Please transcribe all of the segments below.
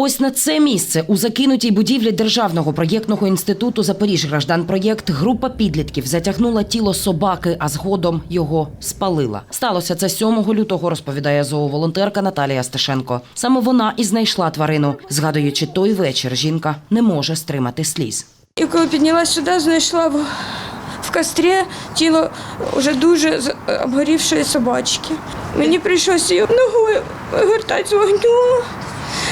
Ось на це місце у закинутій будівлі державного проєктного інституту Запоріжгражданпроєкт група підлітків затягнула тіло собаки, а згодом його спалила. Сталося це 7 лютого, розповідає зооволонтерка Наталія Стешенко. Саме вона і знайшла тварину. Згадуючи той вечір, жінка не може стримати сліз. І коли піднялась сюди, знайшла в, кострі тіло вже дуже обгорівшої собачки. Мені прийшлося її ногою вигортати з вогню,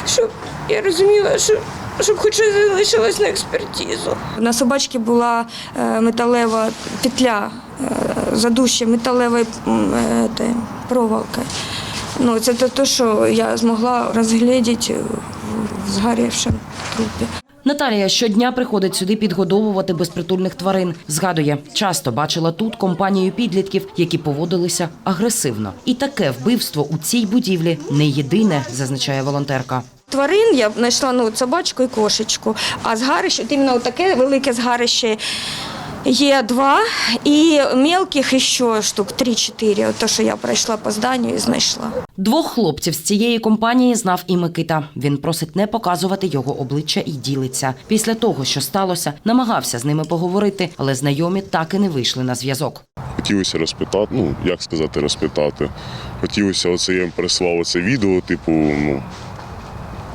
щоб я розуміла, що. Щоб хоч щось залишилось на експертизу. На собачці була е, металева петля, е, задуща металевою е, те, проволокою. Ну, це те, що я змогла розглядіти в згорівшому трупі. Наталія щодня приходить сюди підгодовувати безпритульних тварин. Згадує, часто бачила тут компанію підлітків, які поводилися агресивно. І таке вбивство у цій будівлі не єдине, зазначає волонтерка. Тварин я знайшла ну, собачку і кошечку, а згарище, от іменно таке велике згарище є два, і мелких ще штук 3-4, от те, що я пройшла по зданню і знайшла. Двох хлопців з цієї компанії знав і Микита. Він просить не показувати його обличчя і ділиться. Після того, що сталося, намагався з ними поговорити, але знайомі так і не вийшли на зв'язок. Хотілося розпитати, ну як сказати, розпитати. Хотілося оце я їм прислав оце відео, типу, ну.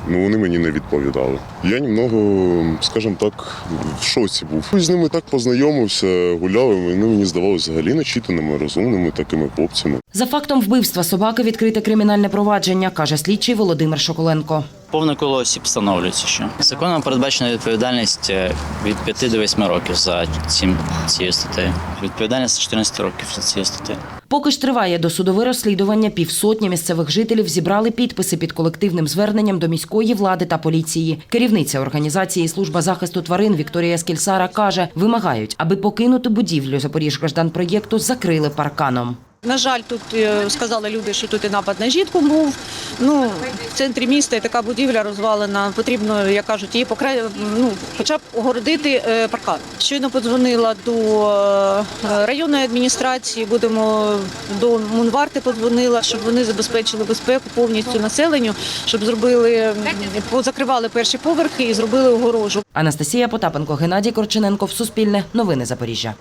Ну, вони мені не відповідали. Я німного, скажімо так, в шоці був. З ними так познайомився, гуляли. Вони мені здавалися взагалі начитаними, розумними такими хлопцями. За фактом вбивства собаки відкрите кримінальне провадження, каже слідчий Володимир Шоколенко. Повне коло осіб встановлюється, що законом передбачена відповідальність е, від 5 до 8 років за цим цією статтею. Відповідальність 14 років за цією статтею. Поки ж триває досудове розслідування, півсотні місцевих жителів зібрали підписи під колективним зверненням до міської влади та поліції. Керівниця організації Служба захисту тварин Вікторія Скільсара каже, вимагають, аби покинути будівлю Запоріжгражданпроєкту закрили парканом. На жаль, тут е, сказали люди, що тут і напад на жінку був. Ну, в центрі міста така будівля розвалена. Потрібно, як кажуть, її покра... ну, хоча б огородити е, паркан. Щойно подзвонила до е, районної адміністрації, будемо до Мунварти подзвонила, щоб вони забезпечили безпеку повністю населенню, щоб зробили, позакривали перші поверхи і зробили огорожу. Анастасія Потапенко, Геннадій Корчененко Суспільне. Новини Запоріжжя.